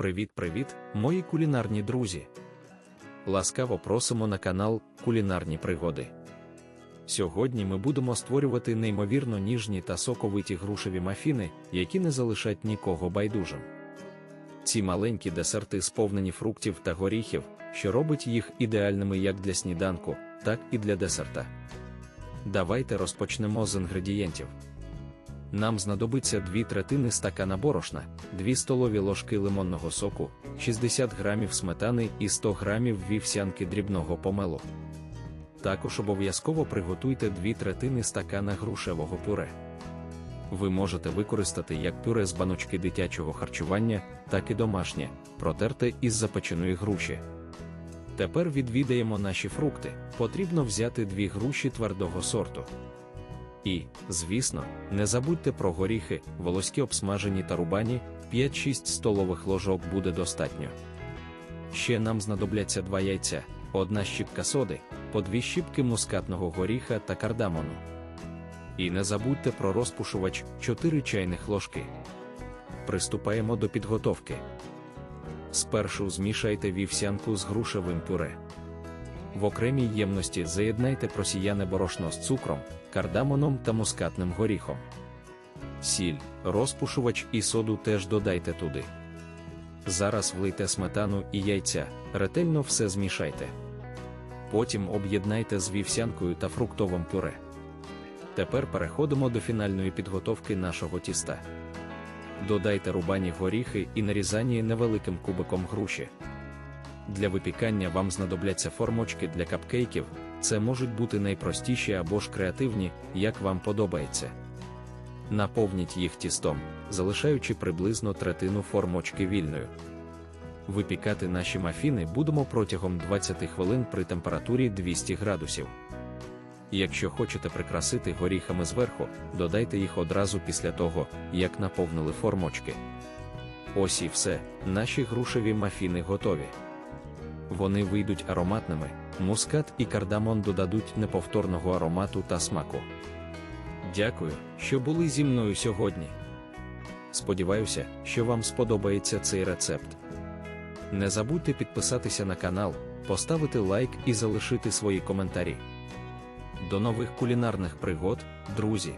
Привіт-привіт, мої кулінарні друзі! Ласкаво просимо на канал Кулінарні пригоди. Сьогодні ми будемо створювати неймовірно ніжні та соковиті грушеві мафіни, які не залишать нікого байдужим. Ці маленькі десерти сповнені фруктів та горіхів, що робить їх ідеальними як для сніданку, так і для десерта. Давайте розпочнемо з інгредієнтів. Нам знадобиться 2 третини стакана борошна, 2 столові ложки лимонного соку, 60 грамів сметани і 100 грамів вівсянки дрібного помелу. Також обов'язково приготуйте 2 третини стакана грушевого пюре. Ви можете використати як пюре з баночки дитячого харчування, так і домашнє, протерте із запеченої груші. Тепер відвідаємо наші фрукти. Потрібно взяти 2 груші твердого сорту. І, звісно, не забудьте про горіхи, волоські обсмажені та рубані, 5-6 столових ложок буде достатньо. Ще нам знадобляться 2 яйця, одна щіпка соди, по 2 щіпки мускатного горіха та кардамону. І не забудьте про розпушувач 4 чайних ложки. Приступаємо до підготовки. Спершу змішайте вівсянку з грушевим пюре. В окремій ємності заєднайте просіяне борошно з цукром, кардамоном та мускатним горіхом. Сіль, розпушувач і соду теж додайте туди. Зараз влийте сметану і яйця, ретельно все змішайте. Потім об'єднайте з вівсянкою та фруктовим пюре. Тепер переходимо до фінальної підготовки нашого тіста. Додайте рубані горіхи і нарізані невеликим кубиком груші. Для випікання вам знадобляться формочки для капкейків, це можуть бути найпростіші або ж креативні, як вам подобається. Наповніть їх тістом, залишаючи приблизно третину формочки вільною. Випікати наші мафіни будемо протягом 20 хвилин при температурі 200 градусів. Якщо хочете прикрасити горіхами зверху, додайте їх одразу після того, як наповнили формочки. Ось і все, наші грушеві мафіни готові. Вони вийдуть ароматними, мускат і кардамон додадуть неповторного аромату та смаку. Дякую, що були зі мною сьогодні. Сподіваюся, що вам сподобається цей рецепт. Не забудьте підписатися на канал, поставити лайк і залишити свої коментарі. До нових кулінарних пригод, друзі!